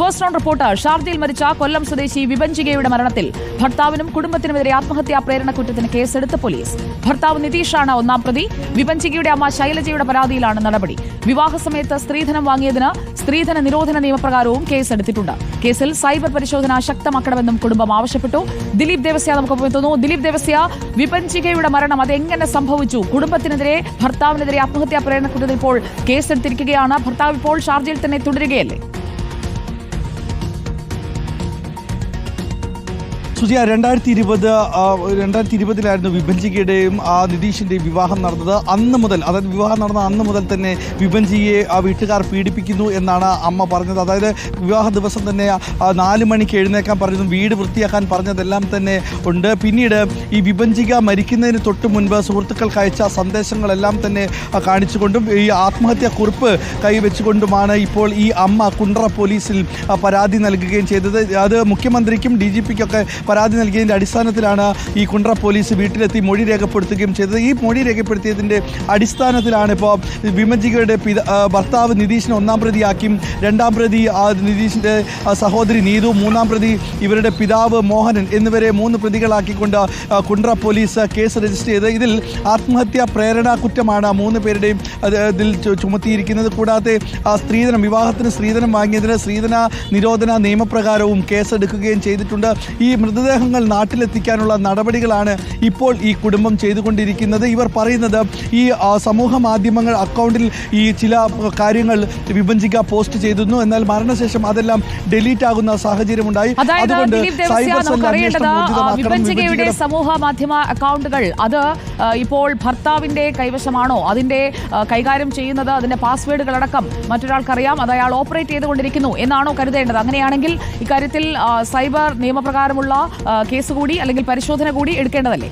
First on report ഷാർജയിൽ മരിച്ച കൊല്ലം സ്വദേശി വിഭഞ്ചികയുടെ മരണത്തിൽ ഭർത്താവിനും കുടുംബത്തിനുമെതിരെ ആത്മഹത്യാ പ്രേരണ കുറ്റത്തിന് കേസെടുത്ത് പോലീസ്. ഭർത്താവ് നിതീഷാണ് ഒന്നാം പ്രതി. വിഭഞ്ചികയുടെ അമ്മ ശൈലജയുടെ പരാതിയിലാണ് നടപടി. വിവാഹ സമയത്ത് സ്ത്രീധനം വാങ്ങിയതിന് സ്ത്രീധന നിരോധന നിയമപ്രകാരവും കേസെടുത്തിട്ടുണ്ട്. കേസിൽ സൈബർ പരിശോധന ശക്തമാക്കണമെന്നും കുടുംബം ആവശ്യപ്പെട്ടു. ദിലീപ് ദേവസ്യ നമുക്കൊപ്പം എത്തുന്നു. ദിലീപ് ദേവസ്യ വിപഞ്ചികയുടെ മരണം അതെങ്ങനെ സംഭവിച്ചു? കുടുംബത്തിനെതിരെ ഭർത്താവിനെതിരെ ആത്മഹത്യാ പ്രേരണ കുറ്റത്തിൽ ഇപ്പോൾ കേസെടുത്തിരിക്കുകയാണ്. ഭർത്താവ് ഇപ്പോൾ ഷാർജയിൽ തന്നെ തുടരുകയല്ലേ? സുജിയ രണ്ടായിരത്തി ഇരുപത് രണ്ടായിരത്തി ഇരുപതിലായിരുന്നു വിഭജികയുടെയും ആ നിതീഷിന്റെയും വിവാഹം നടന്നത്. അന്ന് മുതൽ അതായത് വിവാഹം നടന്ന അന്ന് മുതൽ തന്നെ വിഭജിയെ ആ വീട്ടുകാർ പീഡിപ്പിക്കുന്നു എന്നാണ് അമ്മ പറഞ്ഞത്. അതായത് വിവാഹ ദിവസം തന്നെ നാല് മണിക്ക് എഴുന്നേക്കാൻ പറഞ്ഞതും വീട് വൃത്തിയാക്കാൻ പറഞ്ഞതെല്ലാം തന്നെ ഉണ്ട്. പിന്നീട് ഈ വിഭജിക മരിക്കുന്നതിന് തൊട്ട് മുൻപ് സുഹൃത്തുക്കൾക്ക് അയച്ച സന്ദേശങ്ങളെല്ലാം തന്നെ കാണിച്ചുകൊണ്ടും ഈ ആത്മഹത്യാ കുറിപ്പ് കൈവച്ചുകൊണ്ടുമാണ് ഇപ്പോൾ ഈ അമ്മ കുണ്ട്ര പോലീസിൽ പരാതി നൽകുകയും ചെയ്തത്. അത് മുഖ്യമന്ത്രിക്കും ഡി ജി പിക്കൊക്കെ പരാതി നൽകിയതിന്റെ അടിസ്ഥാനത്തിലാണ് ഈ കുണ്ട്ര പോലീസ് വീട്ടിലെത്തി മൊഴി രേഖപ്പെടുത്തുകയും ചെയ്തത്. ഈ മൊഴി രേഖപ്പെടുത്തിയതിന്റെ അടിസ്ഥാനത്തിലാണ് ഇപ്പോൾ വിമജികയുടെ പിത ഭർത്താവ് നിതീഷിനെ ഒന്നാം പ്രതിയാക്കിയും രണ്ടാം പ്രതി നിതീഷിന്റെ സഹോദരി നീതു മൂന്നാം പ്രതി ഇവരുടെ പിതാവ് മോഹനൻ എന്നിവരെ മൂന്ന് പ്രതികളാക്കിക്കൊണ്ട് കുണ്ട്ര പോലീസ് കേസ് രജിസ്റ്റർ ചെയ്ത് ഇതിൽ ആത്മഹത്യാ പ്രേരണാ കുറ്റമാണ് മൂന്ന് പേരുടെയും ഇതിൽ ചുമത്തിയിരിക്കുന്നത്. കൂടാതെ സ്ത്രീധനം വിവാഹത്തിന് സ്ത്രീധനം വാങ്ങിയതിന് സ്ത്രീധന നിരോധന നിയമപ്രകാരവും കേസെടുക്കുകയും ചെയ്തിട്ടുണ്ട്. ഈ മൃതദേഹങ്ങൾ നാട്ടിലെത്തിക്കാനുള്ള നടപടികളാണ് ഇപ്പോൾ ഈ കുടുംബം ചെയ്തുകൊണ്ടിരിക്കുന്നത്. ഇവർ പറയുന്നത് ഈ സമൂഹ മാധ്യമങ്ങൾ അക്കൗണ്ടിൽ ഈ ചില കാര്യങ്ങൾ വിഭജിക്ക പോസ്റ്റ് ചെയ്തിരുന്നു. എന്നാൽ മരണശേഷം അതെല്ലാം ഡിലീറ്റ് ആകുന്ന സാഹചര്യം ഉണ്ടായി അതുകൊണ്ട്. വിഭജികയുടെ സമൂഹ മാധ്യമ അക്കൗണ്ടുകൾ അത് ഇപ്പോൾ ഭർത്താവിന്റെ കൈവശമാണോ? അതിന്റെ കൈകാര്യം ചെയ്യുന്നത് അതിന്റെ പാസ്വേഡുകൾ അടക്കം മറ്റൊരാൾക്കറിയാം. അത് അയാൾ ഓപ്പറേറ്റ് ചെയ്തുകൊണ്ടിരിക്കുന്നു എന്നാണോ കരുതേണ്ടത്? അങ്ങനെയാണെങ്കിൽ ഇക്കാര്യത്തിൽ സൈബർ നിയമപ്രകാരമുള്ള കേസ് കൂടി അല്ലെങ്കിൽ പരിശോധന കൂടി എടുക്കേണ്ടതല്ലേ?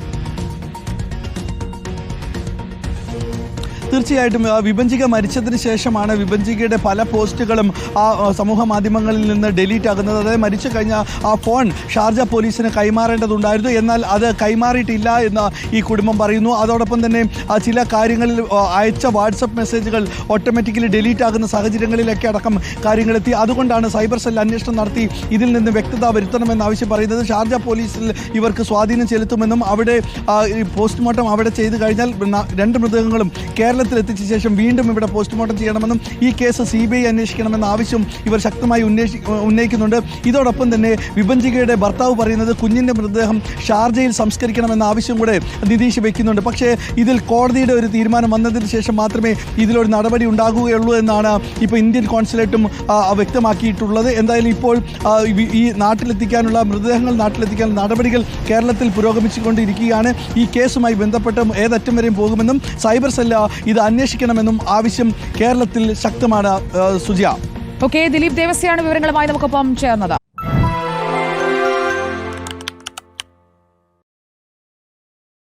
തീർച്ചയായിട്ടും വിഭജിക മരിച്ചതിന് ശേഷമാണ് വിഭജികയുടെ പല പോസ്റ്റുകളും ആ സമൂഹ മാധ്യമങ്ങളിൽ നിന്ന് ഡിലീറ്റ് ആകുന്നത്. അതായത് മരിച്ചു കഴിഞ്ഞ ആ ഫോൺ ഷാർജ പോലീസിന് കൈമാറേണ്ടതുണ്ടായിരുന്നു. എന്നാൽ അത് കൈമാറിയിട്ടില്ല എന്ന് ഈ കുടുംബം പറയുന്നു. അതോടൊപ്പം തന്നെ ചില കാര്യങ്ങളിൽ അയച്ച വാട്സപ്പ് മെസ്സേജുകൾ ഓട്ടോമാറ്റിക്കലി ഡിലീറ്റ് ആകുന്ന സാഹചര്യങ്ങളിലൊക്കെ അടക്കം കാര്യങ്ങളെത്തി. അതുകൊണ്ടാണ് സൈബർ സെൽ അന്വേഷണം നടത്തി ഇതിൽ നിന്ന് വ്യക്തത വരുത്തണമെന്ന് ആവശ്യം പറയുന്നത്. ഷാർജ പോലീസിൽ ഇവർക്ക് സ്വാധീനം ചെലുത്തുമെന്നും അവിടെ പോസ്റ്റ്മോർട്ടം അവിടെ ചെയ്തു കഴിഞ്ഞാൽ രണ്ട് മൃതദേഹങ്ങളും കേരളത്തിൽ എത്തിച്ച ശേഷം വീണ്ടും ഇവിടെ പോസ്റ്റ്മോർട്ടം ചെയ്യണമെന്നും ഈ കേസ് സി ബി ഐ അന്വേഷിക്കണമെന്ന ആവശ്യം ഇവർ ശക്തമായി ഉന്നയിച്ച് ഉന്നയിക്കുന്നുണ്ട്. ഇതോടൊപ്പം തന്നെ വിഭജികയുടെ ഭർത്താവ് പറയുന്നത് കുഞ്ഞിന്റെ മൃതദേഹം ഷാർജയിൽ സംസ്കരിക്കണമെന്ന ആവശ്യം കൂടെ നിതീഷ് വെക്കുന്നുണ്ട്. പക്ഷേ ഇതിൽ കോടതിയുടെ ഒരു തീരുമാനം വന്നതിന് ശേഷം മാത്രമേ ഇതിലൊരു നടപടി ഉണ്ടാകുകയുള്ളൂ എന്നാണ് ഇപ്പോൾ ഇന്ത്യൻ കോൺസുലേറ്റും വ്യക്തമാക്കിയിട്ടുള്ളത്. എന്തായാലും ഇപ്പോൾ ഈ നാട്ടിലെത്തിക്കാനുള്ള മൃതദേഹങ്ങൾ നാട്ടിലെത്തിക്കാനുള്ള നടപടികൾ കേരളത്തിൽ പുരോഗമിച്ചുകൊണ്ടിരിക്കുകയാണ്. ഈ കേസുമായി ബന്ധപ്പെട്ട് ഏതറ്റം വരെയും പോകുമെന്നും സൈബർ സെല്ല ഇത് അന്വേഷിക്കണമെന്നും ആവശ്യം കേരളത്തിൽ ശക്തമാണ് സുജിയ. ഓക്കെ ദിലീപ് ദേവസ്യാണ് വിവരങ്ങളുമായി നമുക്കൊപ്പം ചേർന്നത്.